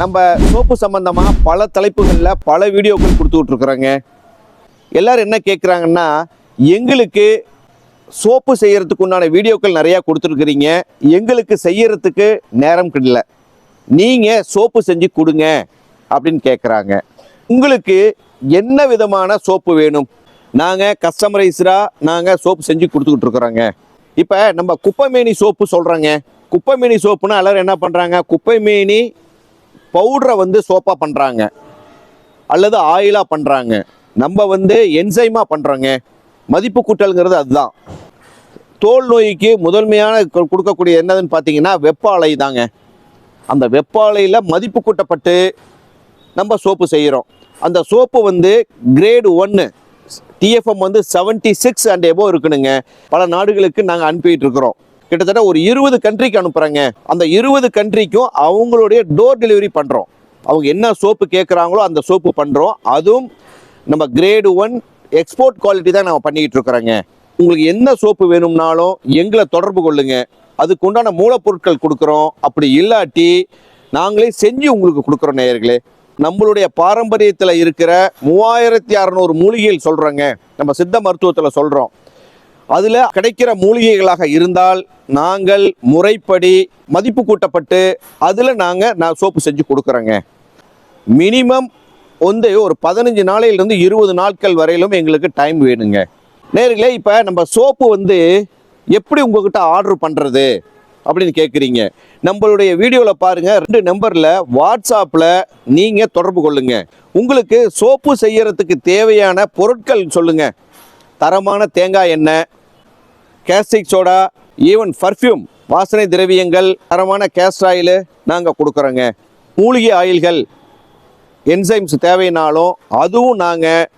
நம்ம சோப்பு சம்பந்தமாக பல தலைப்புகளில் பல வீடியோக்கள் கொடுத்துக்கிட்டு இருக்கிறோங்க எல்லோரும் என்ன கேட்குறாங்கன்னா எங்களுக்கு சோப்பு செய்கிறதுக்குண்டான வீடியோக்கள் நிறையா கொடுத்துருக்குறீங்க. எங்களுக்கு செய்யறதுக்கு நேரம் கிடையல நீங்கள் சோப்பு செஞ்சு கொடுங்க அப்படின்னு கேட்குறாங்க உங்களுக்கு என்ன விதமான சோப்பு வேணும்? நாங்கள் கஸ்டமரைஸ்டாக நாங்கள் சோப்பு செஞ்சு கொடுத்துக்கிட்டு இருக்கிறோங்க இப்போ நம்ம குப்பைமேனி சோப்பு சொல்கிறோங்க குப்பைமேனி சோப்புனா எல்லோரும் என்ன பண்ணுறாங்க குப்பைமேனி பவுடரை வந்து சோப்பாக பண்ணுறாங்க அல்லது ஆயிலாக பண்ணுறாங்க நம்ம வந்து என்சைமாக பண்ணுறோங்க மதிப்பு கூட்டல்ங்கிறது அதுதான். தோல் நோய்க்கு முதன்மையான கொடுக்கக்கூடிய என்னதுன்னு பார்த்தீங்கன்னா வெப்ப அலை தாங்க. அந்த வெப்ப அலையில் மதிப்பு கூட்டப்பட்டு நம்ம சோப்பு செய்கிறோம் அந்த சோப்பு வந்து கிரேடு ஒன்று டிஎஃப்எம் வந்து 76 சிக்ஸ் அண்ட் எபோ இருக்கணுங்க பல நாடுகளுக்கு நாங்கள் அனுப்பிட்டு இருக்கிறோம். கிட்டத்தட்ட ஒரு இருபது கண்ட்ரிக்கு அனுப்புகிறாங்க அந்த இருபது கண்ட்ரிக்கும் அவங்களுடைய டோர் டெலிவரி பண்ணுறோம் அவங்க என்ன சோப்பு கேட்குறாங்களோ அந்த சோப்பு பண்ணுறோம் அதுவும் நம்ம கிரேடு ஒன் எக்ஸ்போர்ட் குவாலிட்டி தான் நம்ம பண்ணிக்கிட்டு இருக்கிறோங்க. உங்களுக்கு என்ன சோப்பு வேணும்னாலும் எங்களை தொடர்பு கொள்ளுங்க. அதுக்கு உண்டான மூலப்பொருட்கள் கொடுக்குறோம். அப்படி இல்லாட்டி நாங்களே செஞ்சு உங்களுக்கு கொடுக்குறோம் நேயர்களே. நம்மளுடைய பாரம்பரியத்தில் இருக்கிற மூவாயிரத்தி அறநூறு மூலிகைகள் சொல்கிறோங்க நம்ம சித்த மருத்துவத்தில் சொல்கிறோம் அதில் கிடைக்கிற மூலிகைகளாக இருந்தால் நாங்கள் முறைப்படி மதிப்பு கூட்டப்பட்டு அதில் நாங்கள் நான் சோப்பு செஞ்சு கொடுக்குறோங்க. மினிமம் வந்து ஒரு பதினஞ்சு நாளையிலிருந்து இருபது நாட்கள் வரையிலும் எங்களுக்கு டைம் வேணுங்க. நேர்களே இப்போ நம்ம சோப்பு வந்து எப்படி உங்ககிட்ட ஆர்டர் பண்ணுறது அப்படின்னு கேட்குறீங்க நம்மளுடைய வீடியோவில் பாருங்கள் ரெண்டு நம்பரில் வாட்ஸ்அப்பில் நீங்கள் தொடர்பு கொள்ளுங்க. உங்களுக்கு சோப்பு செய்யறதுக்கு தேவையான பொருட்கள் சொல்லுங்கள் தரமான தேங்காய் எண்ணெய் கேஸ்டிக் சோடா ஈவன் பர்ஃப்யூம் வாசனை திரவியங்கள் தரமான கேஸ்ட் ஆயில் நாங்கள் கொடுக்குறோங்க. மூலிகை ஆயில்கள் என்சைம்ஸ் தேவைனாலும் அதுவும் நாங்கள்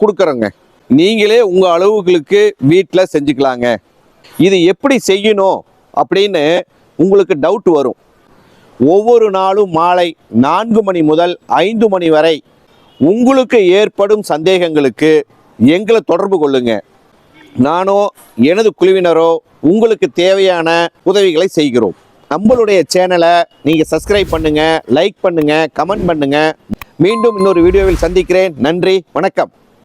கொடுக்குறோங்க. நீங்களே உங்கள் அளவுகளுக்கு வீட்டில் செஞ்சுக்கலாங்க. இது எப்படி செய்யணும் அப்படின்னு உங்களுக்கு டவுட் வரும். ஒவ்வொரு நாளும் மாலை நான்கு மணி முதல் ஐந்து மணி வரை உங்களுக்கு ஏற்படும் சந்தேகங்களுக்கு எங்களை தொடர்பு கொள்ளுங்கள் நானோ எனது குழுவினரோ உங்களுக்கு தேவையான உதவிகளை செய்கிறோம். நம்மளுடைய சேனலை நீங்கள் சப்ஸ்கிரைப் பண்ணுங்கள் லைக் பண்ணுங்கள் கமெண்ட் பண்ணுங்கள் மீண்டும் இன்னொரு வீடியோவில் சந்திக்கிறேன். நன்றி வணக்கம்.